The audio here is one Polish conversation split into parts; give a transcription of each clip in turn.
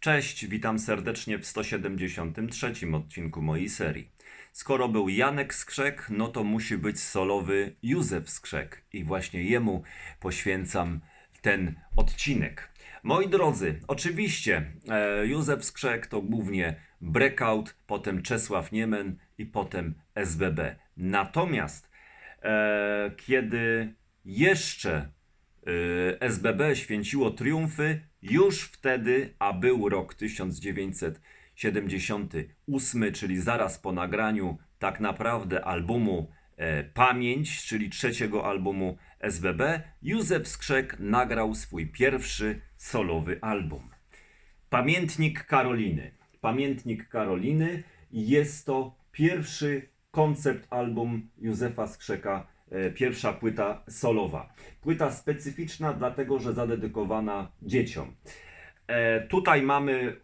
Cześć, witam serdecznie w 173 odcinku mojej serii. Skoro był Janek Skrzek, no to musi być solowy Józef Skrzek i właśnie jemu poświęcam ten odcinek. Moi drodzy, oczywiście e, Józef Skrzek to głównie Breakout, potem Czesław Niemen i potem SBB. Natomiast e, kiedy jeszcze SBB święciło triumfy już wtedy, a był rok 1978, czyli zaraz po nagraniu tak naprawdę albumu e, Pamięć, czyli trzeciego albumu SBB, Józef Skrzek nagrał swój pierwszy solowy album. Pamiętnik Karoliny. Pamiętnik Karoliny jest to pierwszy koncept album Józefa Skrzeka, pierwsza płyta solowa. Płyta specyficzna, dlatego że zadedykowana dzieciom. E, tutaj mamy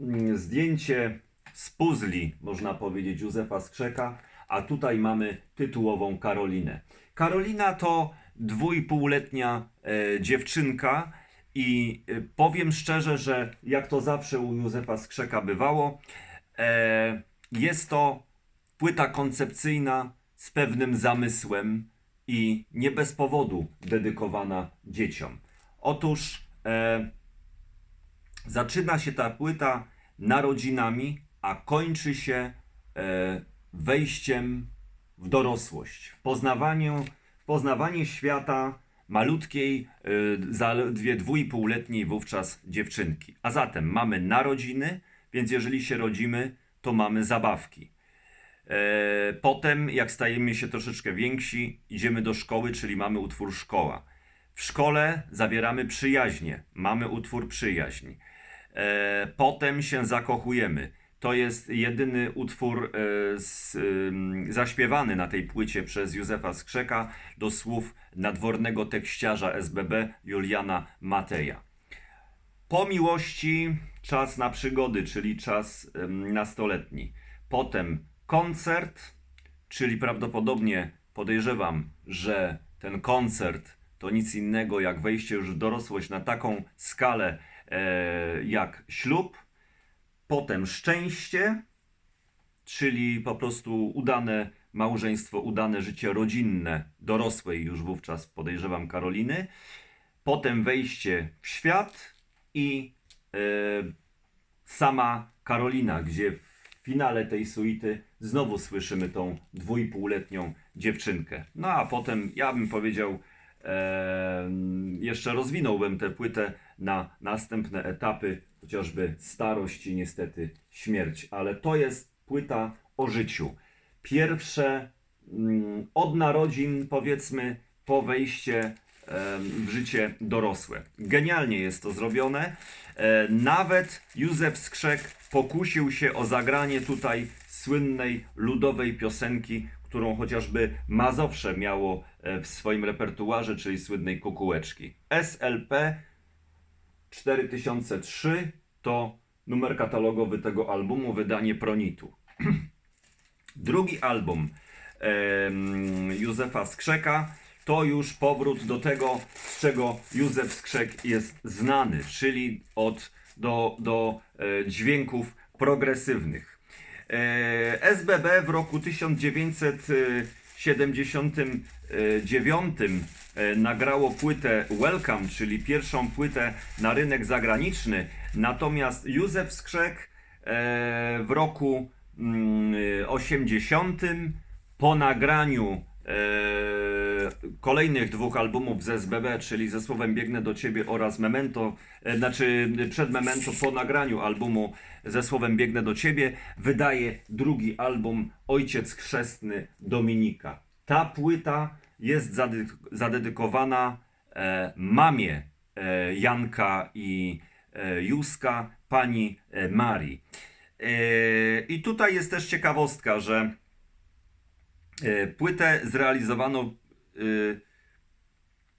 mm, zdjęcie z puzli, można powiedzieć, Józefa Skrzeka, a tutaj mamy tytułową Karolinę. Karolina to dwójpółletnia e, dziewczynka i e, powiem szczerze, że jak to zawsze u Józefa Skrzeka bywało, e, jest to płyta koncepcyjna z pewnym zamysłem i nie bez powodu dedykowana dzieciom. Otóż e, zaczyna się ta płyta narodzinami, a kończy się e, wejściem w dorosłość, w poznawanie, w poznawanie świata malutkiej, e, zaledwie dwójpółletniej wówczas dziewczynki. A zatem mamy narodziny, więc jeżeli się rodzimy, to mamy zabawki. E, Potem, jak stajemy się troszeczkę więksi, idziemy do szkoły, czyli mamy utwór szkoła. W szkole zabieramy przyjaźnie, mamy utwór przyjaźń. E, Potem się zakochujemy. To jest jedyny utwór e, z, zaśpiewany na tej płycie przez Józefa Skrzeka do słów nadwornego tekściarza SBB Juliana Mateja. Po miłości czas na przygody, czyli czas nastoletni. Potem koncert, czyli prawdopodobnie podejrzewam, że ten koncert to nic innego jak wejście już w dorosłość na taką skalę e, jak ślub. Potem szczęście, czyli po prostu udane małżeństwo, udane życie rodzinne, dorosłej już wówczas podejrzewam Karoliny. Potem wejście w świat i e, sama Karolina, gdzie w finale tej suity znowu słyszymy tą dwójpółletnią dziewczynkę. No a potem ja bym powiedział, e, jeszcze rozwinąłbym tę płytę na następne etapy, chociażby starość i niestety śmierć. Ale to jest płyta o życiu. Pierwsze mm, od narodzin, powiedzmy, po wejście w życie dorosłe. Genialnie jest to zrobione. E, Nawet Józef Skrzek pokusił się o zagranie tutaj słynnej ludowej piosenki, którą chociażby Mazowsze miało e, w swoim repertuarze, czyli słynnej kukułeczki. SLP 4003 to numer katalogowy tego albumu, wydanie Pronitu. Drugi album Józefa Skrzeka to już powrót do tego, z czego Józef Skrzek jest znany, czyli od, do, do e, dźwięków progresywnych. E, SBB w roku 1979 e, nagrało płytę Welcome, czyli pierwszą płytę na rynek zagraniczny, natomiast Józef Skrzek e, w roku mm, 80 po nagraniu e, kolejnych dwóch albumów z SBB, czyli ze słowem Biegnę do Ciebie oraz Memento, e, znaczy przed Memento po nagraniu albumu ze słowem Biegnę do Ciebie, wydaje drugi album Ojciec Chrzestny Dominika. Ta płyta jest zadedykowana e, mamie e, Janka i e, Józka, pani e, Marii. E, I tutaj jest też ciekawostka, że E, Płytę zrealizowano. Y,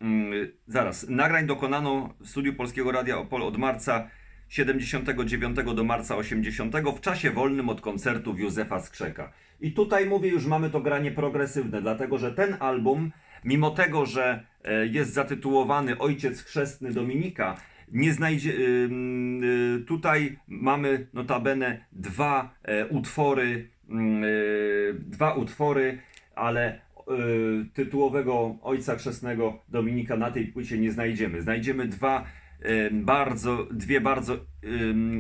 mm, zaraz. Nagrań dokonano w studiu Polskiego Radia Opol od marca 79 do marca 80 w czasie wolnym od koncertów Józefa Skrzeka. I tutaj mówię, już mamy to granie progresywne, dlatego że ten album, mimo tego, że e, jest zatytułowany Ojciec Chrzestny Dominika, nie znajdzie, ym, y, tutaj mamy notabene dwa e, utwory, mm, e, dwa utwory, ale e, tytułowego Ojca Chrzestnego Dominika na tej płycie nie znajdziemy. Znajdziemy dwa bardzo, dwie bardzo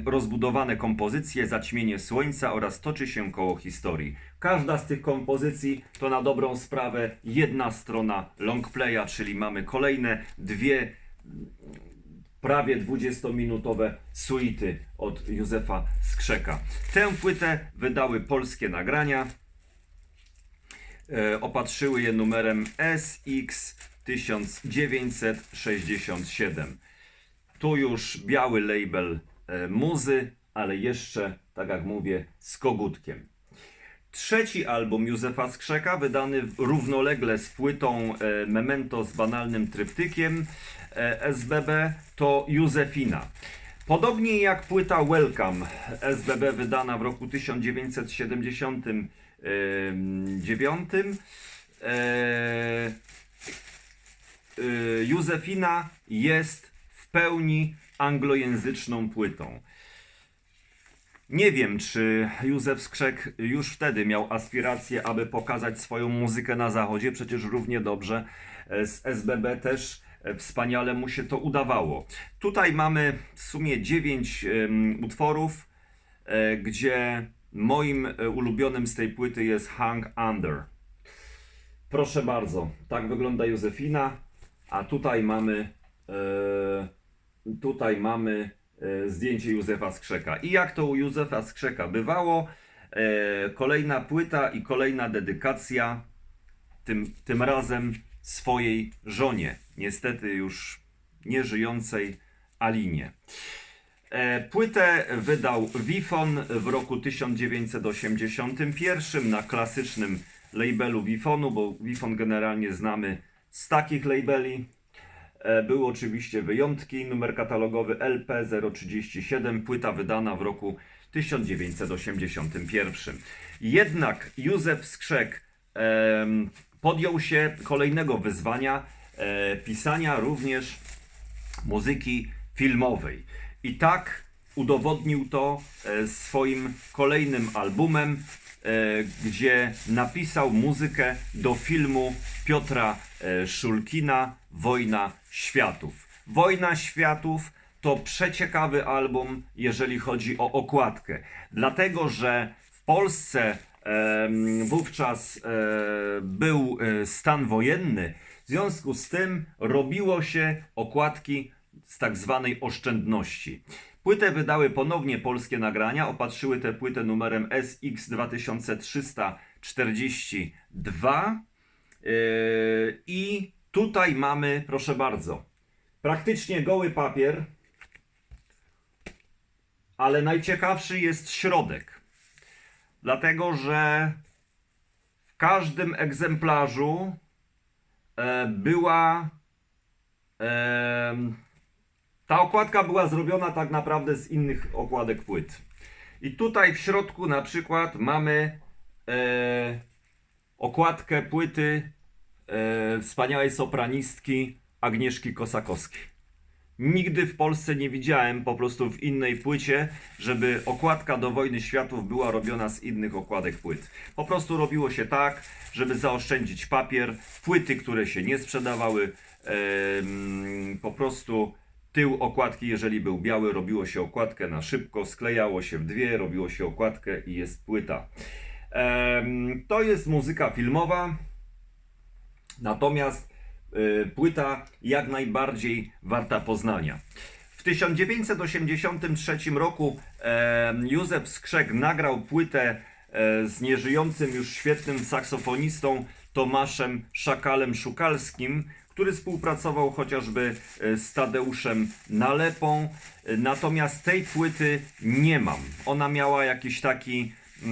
rozbudowane kompozycje, Zaćmienie Słońca oraz Toczy się koło historii. Każda z tych kompozycji to na dobrą sprawę jedna strona longplaya, czyli mamy kolejne dwie prawie 20-minutowe suity od Józefa Skrzeka. Tę płytę wydały polskie nagrania. E, opatrzyły je numerem SX 1967. Tu już biały label e, muzy, ale jeszcze, tak jak mówię, z kogutkiem. Trzeci album Józefa Skrzeka, wydany równolegle z płytą e, Memento z banalnym tryptykiem SBB, to Józefina. Podobnie jak płyta Welcome SBB wydana w roku 1979, e, y, Józefina jest w pełni anglojęzyczną płytą. Nie wiem, czy Józef Skrzek już wtedy miał aspiracje, aby pokazać swoją muzykę na zachodzie. Przecież równie dobrze e, z SBB też e, wspaniale mu się to udawało. Tutaj mamy w sumie 9 utworów, gdzie moim e, ulubionym z tej płyty jest Hang Under. Proszę bardzo, tak wygląda Józefina, a tutaj mamy e, tutaj mamy e, zdjęcie Józefa Skrzeka. I jak to u Józefa Skrzeka bywało, kolejna płyta i kolejna dedykacja, tym, tym razem swojej żonie, niestety już nieżyjącej Alinie. E, Płytę wydał Wifon w roku 1981 na klasycznym labelu Wifonu, bo Wifon generalnie znamy z takich labeli. E, Były oczywiście wyjątki. Numer katalogowy LP037, płyta wydana w roku 1981. Jednak Józef Skrzek podjął się kolejnego wyzwania e, pisania również muzyki filmowej. I tak udowodnił to e, swoim kolejnym albumem, e, gdzie napisał muzykę do filmu Piotra e, Szulkina Wojna Światów. Wojna Światów to przeciekawy album, jeżeli chodzi o okładkę, dlatego że w Polsce wówczas był stan wojenny. W związku z tym robiło się okładki z tak zwanej oszczędności. Płytę wydały ponownie polskie nagrania, opatrzyły tę płytę numerem SX 2342 Yy, i tutaj mamy, proszę bardzo, praktycznie goły papier, ale najciekawszy jest środek. Dlatego, że w każdym egzemplarzu e, była. em, ta okładka była zrobiona tak naprawdę z innych okładek płyt. I tutaj w środku na przykład mamy e, okładkę płyty e, wspaniałej sopranistki Agnieszki Kosakowskiej. Nigdy w Polsce nie widziałem po prostu w innej płycie, żeby okładka do Wojny Światów była robiona z innych okładek płyt. Po prostu robiło się tak, żeby zaoszczędzić papier, płyty, które się nie sprzedawały, em, po prostu tył okładki, jeżeli był biały, robiło się okładkę na szybko, sklejało się w dwie, robiło się okładkę i jest płyta. To jest muzyka filmowa, natomiast y, płyta jak najbardziej warta poznania. W 1983 roku e, Józef Skrzek nagrał płytę e, z nieżyjącym już świetnym saksofonistą Tomaszem Szakalem Szukalskim, który współpracował chociażby e, z Tadeuszem Nalepą. E, Natomiast tej płyty nie mam. Ona miała jakiś taki e,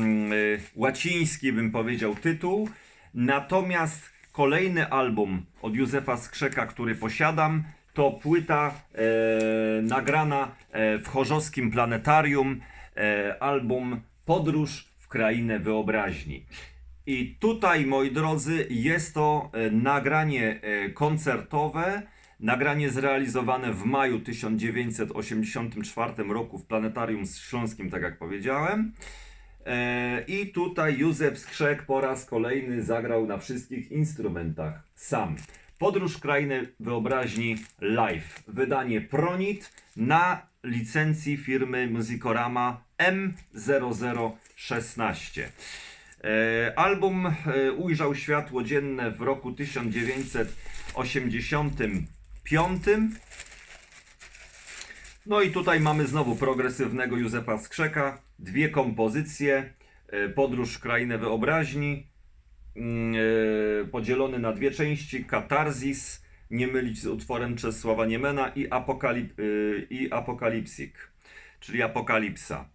łaciński, bym powiedział, tytuł. Natomiast kolejny album od Józefa Skrzeka, który posiadam, to płyta e, nagrana e, w Chorzowskim Planetarium, e, album Podróż w krainę wyobraźni. I tutaj, moi drodzy, jest to e, nagranie e, koncertowe Nagranie zrealizowane w maju 1984 roku w Planetarium Śląskim, tak jak powiedziałem. E, I tutaj Józef Skrzek po raz kolejny zagrał na wszystkich instrumentach sam. Podróż Krainy Wyobraźni Live. Wydanie Pronit na licencji firmy Musicorama M0016. E, Album e, ujrzał światło dzienne w roku 1985. No i tutaj mamy znowu progresywnego Józefa Skrzeka, dwie kompozycje, e, Podróż w Wyobraźni, mm, podzielony na dwie części, Katarzis, nie mylić z utworem Czesława Niemena i, Apokalip, i Apokalipsik, czyli Apokalipsa.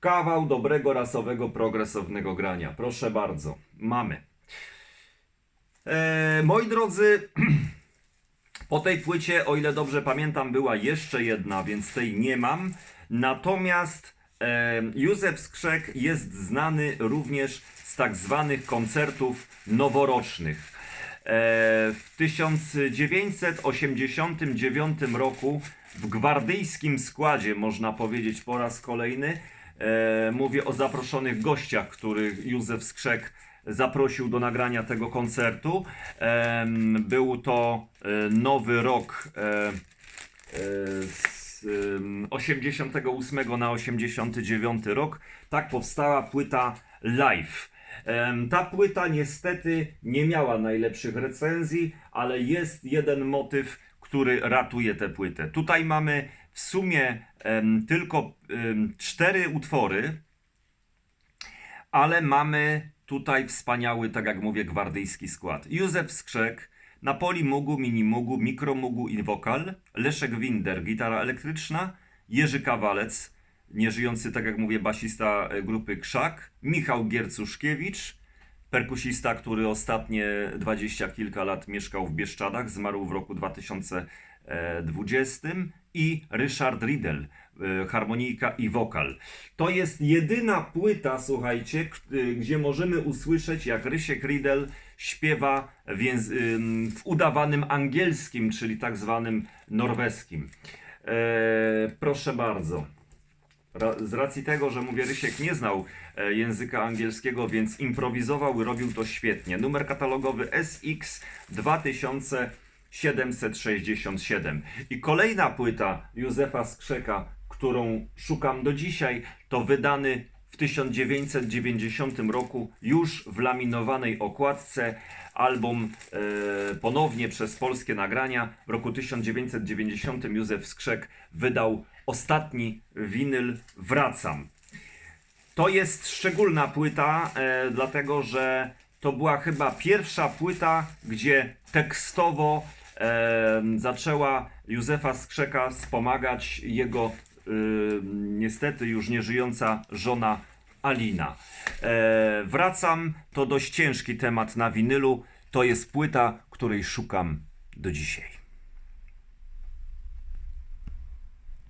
Kawał dobrego, rasowego, progresywnego grania. Proszę bardzo, mamy. E, moi drodzy, po tej płycie, o ile dobrze pamiętam, była jeszcze jedna, więc tej nie mam. Natomiast e, Józef Skrzek jest znany również z tak zwanych koncertów noworocznych. E, w 1989 roku w gwardyjskim składzie, można powiedzieć po raz kolejny, mówię o zaproszonych gościach, których Józef Skrzek zaprosił do nagrania tego koncertu. Był to e, nowy rok e, e, z em, 88 na 89 rok. Tak powstała płyta Live. Ta płyta niestety nie miała najlepszych recenzji, ale jest jeden motyw, który ratuje tę płytę. Tutaj mamy w sumie tylko cztery utwory, ale mamy tutaj wspaniały, tak jak mówię, gwardyjski skład. Józef Skrzek, Napoli Mugu, Mini Mugu, Mikro Mugu i wokal, Leszek Winder, gitara elektryczna, Jerzy Kawalec, nieżyjący, tak jak mówię, basista e, grupy Krzak, Michał Giercuszkiewicz, perkusista, który ostatnie dwadzieścia kilka lat mieszkał w Bieszczadach, zmarł w roku 2020 i Ryszard Riedel, e, harmonijka i wokal. To jest jedyna płyta, słuchajcie, y, gdzie możemy usłyszeć, jak Rysiek Riedel śpiewa w, w udawanym angielskim, czyli tak zwanym norweskim. E, proszę bardzo. Z racji tego, że mówię, Rysiek nie znał e, języka angielskiego, więc improwizował i robił to świetnie. Numer katalogowy SX 2767. I kolejna płyta Józefa Skrzeka, którą szukam do dzisiaj, to wydany w 1990 roku już w laminowanej okładce album e, ponownie przez polskie nagrania. W roku 1990 Józef Skrzek wydał ostatni winyl Wracam. To jest szczególna płyta, e, dlatego że to była chyba pierwsza płyta, gdzie tekstowo e, zaczęła Józefa Skrzeka wspomagać jego e, niestety już nieżyjąca żona Alina. E, wracam, to dość ciężki temat na winylu. To jest płyta, której szukam do dzisiaj.